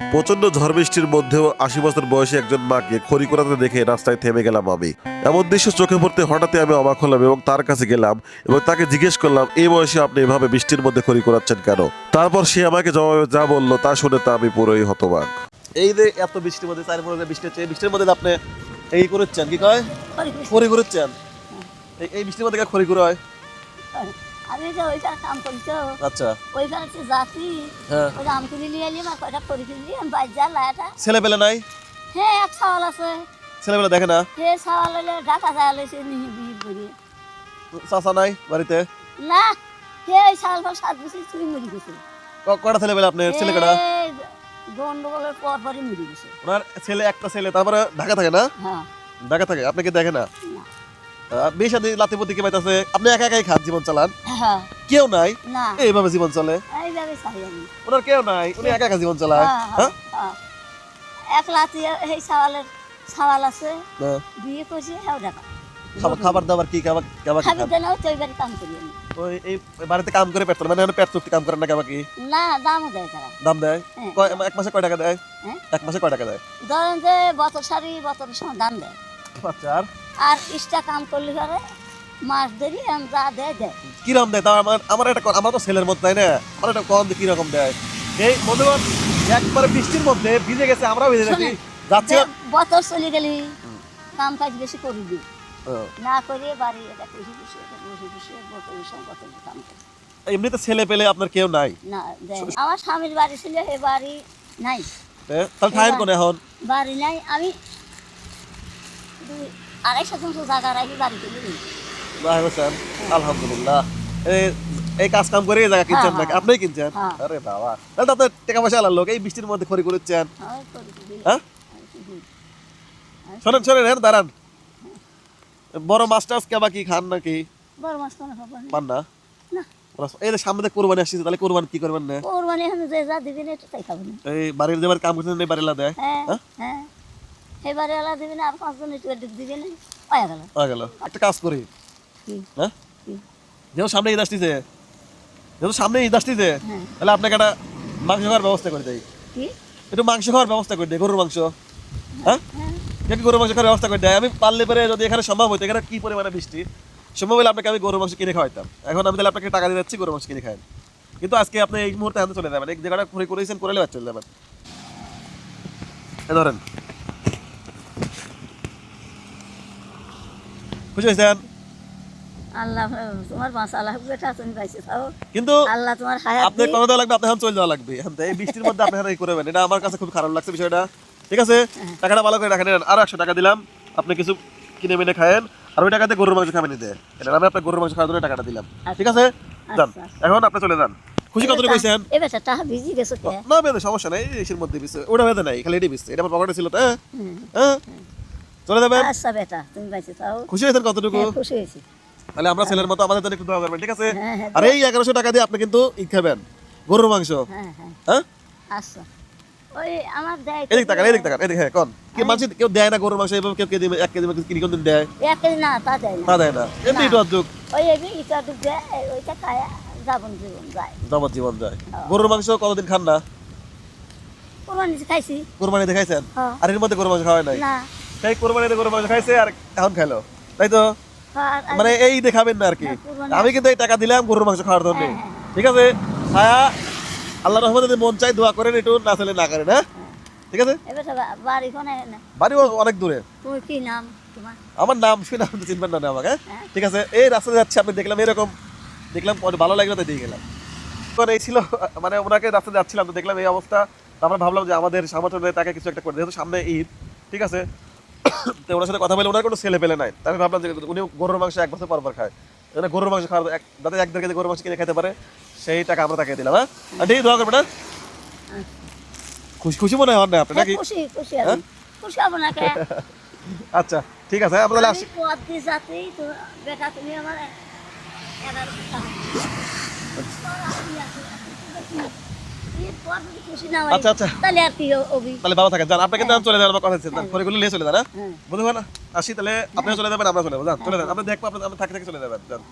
প্রচণ্ড ঝড় বৃষ্টির মধ্যেও আশি বছর বয়সী একজন মাকে খড়ি করাতে দেখে রাস্তায় থেমে গেলাম আমি। এমন দৃশ্য চোখে পড়তে হঠাৎই আমি অবাক হলাম এবং তার কাছে গেলাম এবং তাকে জিজ্ঞেস করলাম এই বয়সে আপনি এভাবে বৃষ্টির মধ্যে খড়ি করাচ্ছেন কেন? তারপর সে আমাকে জবাবে যা বলল তা শুনে তা আমি পুরোই হতবাক। এই যে এত বৃষ্টির মধ্যে চার মধ্যে বৃষ্টি হচ্ছে এই বৃষ্টির মধ্যে আপনি এই করেছেন কি কয়? খড়ি করেছেন? এই- এই বৃষ্টির মধ্যে খড়ি করে হয় আমি যে ওইখানে কাম করি তো আচ্ছা ওইখানে হ্যাঁ। ওই আম তুলি নিয়ে এলি আর কয়টা করে কিনলি আমি বাইর যা লায়াটা ছেলে পেলে নাই? হ্যাঁ এক সাওয়াল আছে। ছেলে পেলে দেখে না? হে সাওয়াল হলে ঢাকা যায় লইছে নিহি বিহি করি। চাচা নাই বাড়িতে? না হে ওই সাল ফাল সাত বছর চুরি মরি গেছে। ক- কয়টা ছেলে পেলে আপনার? ছেলে কটা গন্ডগোলের পর পরই মরি গেছে। ওনার ছেলে একটা ছেলে তারপরে ঢাকা থাকে না? হ্যাঁ। ঢাকা থাকে আপনাকে দেখে না। বিয়ে সাথে লাতিপতি কে পাইতেছে আপনি একা একাই খান জীবন চালান। হ্যাঁ। কেউ নাই? না। এইভাবে জীবন চলে? ওনার কেউ নাই? উনি একা একা জীবন চালায়? হ্যাঁ, হ্যাঁ। এক লাতি এই সাওয়ালের সাওয়াল আছে। বিয়ে করছে হ্যাঁ ঢাকা খাবার খাবার দাবার কি? খাবার খাবার কি খাবি দেন তো এইবারে কাম করি ওই এই বাড়িতে কাম করে পেট মানে পেট চুক্তি কাম করেন না কেমন কি? না দামও দেয় তারা। দাম দেয়। কয় এক মাসে কয় টাকা দেয়? এক মাসে কয় টাকা দেয়? ধরেন যে বছর সারি সময় দাম দেয়। আচ্ছা আর ইস্টা কাম করলে পরে মাস দেরি আমি যা দেয় দেয়। কীরকম দেয়? তাও আমার আমার একটা আমার তো ছেলের মতো তাই না? আমার একটা কম কি রকম দেয়? এই বন্ধুগণ একবারে বৃষ্টির মধ্যে ভিজে গেছে আমরাও ভিজে গেছি। যাচ্ছি বছর চলে গেলি কাম কাজ বেশি করি দি। ও, না করে বাড়ি এটা বসে বসে বসে বসে বছর সময় বছর কাম করি। এমনিতে ছেলে পেলে আপনার কেউ নাই? না আমার স্বামীর বাড়ি ছিল এ বাড়ি নাই। এ, তাহলে থাকেন কোনে এখন? বাড়ি নাই আমি বাড়ি তুলে দিই ভাই হোসেন আলহামদুলিল্লাহ। এই এই কাজ কাম করে এই জায়গা কিনছেন নাকি? আপনিই কিনছেন। আরে বাবা। তাহলে তো টাকা পয়সা আলার লোক। এই বৃষ্টির মধ্যে খড়ি করেছেন হয় করে দিই। আমি তো দিই। শোনেন শোনেন হ্যাঁ দাঁড়ান। বড় মাছ টাছ কেবা কি খান নাকি? বড় মাছ কোনো খবর নেই পান না? না। এই সামনে কোরবানি আসছে তাহলে কোরবানি কি করবেন না? ওর মানে যে যা দিবি এটা তাই খাব এই বাড়ির যে কাম করছেন এই বাড়িলা দেয়। হ্যাঁ? হ্যাঁ? এবারে ওলা দিবি না আর পাঁচজন একটু দিবি না। পাওয়া গেল। হয়ে গেল। একটা কাজ করি। হ্যাঁ? যেহেতু সামনে ঈদ আসতেছে যেহেতু সামনে ঈদ আসতেছে হ্যাঁ। তাহলে আপনাকে একটা মাংস খাওয়ার ব্যবস্থা করে দেয় একটু মাংস খাওয়ার ব্যবস্থা করে দেয় গরুর মাংস। হ্যাঁ। হ্যাঁ? গরুর মাংস খাওয়ার ব্যবস্থা করে দেয়? আমি পারলে পরে যদি এখানে সম্ভব হতো এখানে কি পরিমাণে বৃষ্টি? সম্ভব হলে আপনাকে আমি গরুর মাংস কিনে খাওয়াইতাম। এখন আমি তাহলে আপনাকে টাকা দিয়ে যাচ্ছি গরুর মাংস কিনে খাই কিন্তু আজকে আপনি এই মুহূর্তে হাতে চলে যাবেন। এক জায়গাটা ঘুরে করেছেন করে চলে যাবেন। এ ধরেন। খুশি হয়েছেন আল্লাহ তোমার পাঁচ আল্লাহ বেটা তুমি পাইছে তাও কিন্তু আল্লাহ তোমার হায়াত আপনি দিক। দেওয়া লাগবে আপনি এখন চলে যাওয়া লাগবে। এখন এই বৃষ্টির মধ্যে আপনি এখন এই করবেন। এটা আমার কাছে খুব খারাপ লাগছে বিষয়টা। ঠিক আছে? টাকাটা ভালো করে রাখেন। আরও একশো টাকা দিলাম। আপনি কিছু কিনে মিনে খায়েন। আর ওই টাকাতে গরুর মাংস খাবেন নিতে এটা আমি আপনার গরুর মাংস খাওয়ার জন্য টাকাটা দিলাম। ঠিক আছে? যান। আচ্ছা। এখন আপনি চলে যান। খুশি কত কইছেন এ বেটা টাকা ভিজি গেছো না বেদে সমস্যা নাই। মধ্যে বিছে ওটা বেদে নাই খালি এটি বিছে এটা আমার পকেটে ছিল তো হ্যাঁ? চলে যাবেন? আচ্ছা বেটা তুমি পাইছো তাও খুশি হয়েছেন কতটুকু? হ্যাঁ, খুশি হয়েছি। তাহলে আমরা ছেলের মতো আমাদের একটু দোয়া করবেন ঠিক আছে? হ্যাঁ, হ্যাঁ, আর এই এগারোশো টাকা দিয়ে আপনি কিন্তু ই খাবেন। গরুর মাংস। হ্যাঁ হ্যাঁ। আচ্ছা। ওই আমার দেয় এদিক তাকান এদিক তাকান এদিক হ্যাঁ কোন। কি মানুষ কেউ দেয় না গরুর মাংস এভাবে কেউ কেজি এক কেজি কিনি কোন দিন দেয়? এক কেজি না তা দেয় না। তা দেয় না। এমনি একটু অযোগ ওই এমনি ইটা ডুব দেয় ওইটা খায় যাবন জীবন যায়। জবর জীবন যায়। গরুর মাংস কতদিন খান না? খাইছি। কোরবানি দেখাইছেন হ্যাঁ। আর এর মধ্যে গরুর মাংস খাওয়াই নাই? না। সেই কোরবানিতে গরুর মাংস খাইছে আর এখন খাইলো। তাই তো? আর- মানে এই দেখাবেন না আর কি। হ্যাঁ, আমি কিন্তু এই টাকা দিলাম গরুর মাংস খাওয়ার জন্য। হ্যাঁ, হ্যাঁ। ঠিক আছে? ছায়া আল্লাহ রহমত যদি মন চাই দোয়া করেন একটু না চলে না করেন হ্যাঁ? ঠিক আছে? বাড়ি অনেক দূরে। কি নাম আমার নাম শুনে আপনি চিনবেন না আমাকে হ্যাঁ? হ্যাঁ। ঠিক আছে? এই রাস্তাতে যাচ্ছে আপনি দেখলাম এরকম। দেখলাম ভালো লাগল তাই দিয়ে গেলাম। তখন এই ছিল মানে ওনাকে রাস্তাতে যাচ্ছিলাম তো দেখলাম এই অবস্থা। আমরা ভাবলাম যে আমাদের সামর্থ্য তাকে কিছু একটা করে যেহেতু সামনে ঈদ ঠিক আছে? তো ওনার সাথে কথা বলে ওনার কোনো ছেলে পেলে নাই। আমি ভাবলাম যে উনি গরুর মাংস এক বছর পর পর খায়। এখানে গরুর মাংস খাওয়ার এক যাতে এক দেড় কেজি গরুর মাংস কিনে খেতে পারে সেই টাকা আমরা তাকে দিলাম হ্যাঁ? ঠিক দোয়া করবেন হ্যাঁ? খুশি খুশি মনে হয় না আপনি হ্যাঁ, নাকি খুশি খুশি আমি খুশি হব না কে? আচ্ছা ঠিক আছে আমরা তাহলে আসি। তো বেটা তুমি আমার হয়, আচ্ছা, আচ্ছা। তাহলে আর কি অভি তাহলে ভালো থাকেন যান। আপনাকে তো চলে কথা নিয়ে চলে যান হ্যাঁ? হ্যাঁ। বুঝতে পারেন আসি তাহলে আপনিও চলে যাবেন আমরা চলে যাব যান চলে যান। আপনি দেখব আপনি থাকতে থাকতে চলে যাবেন যান।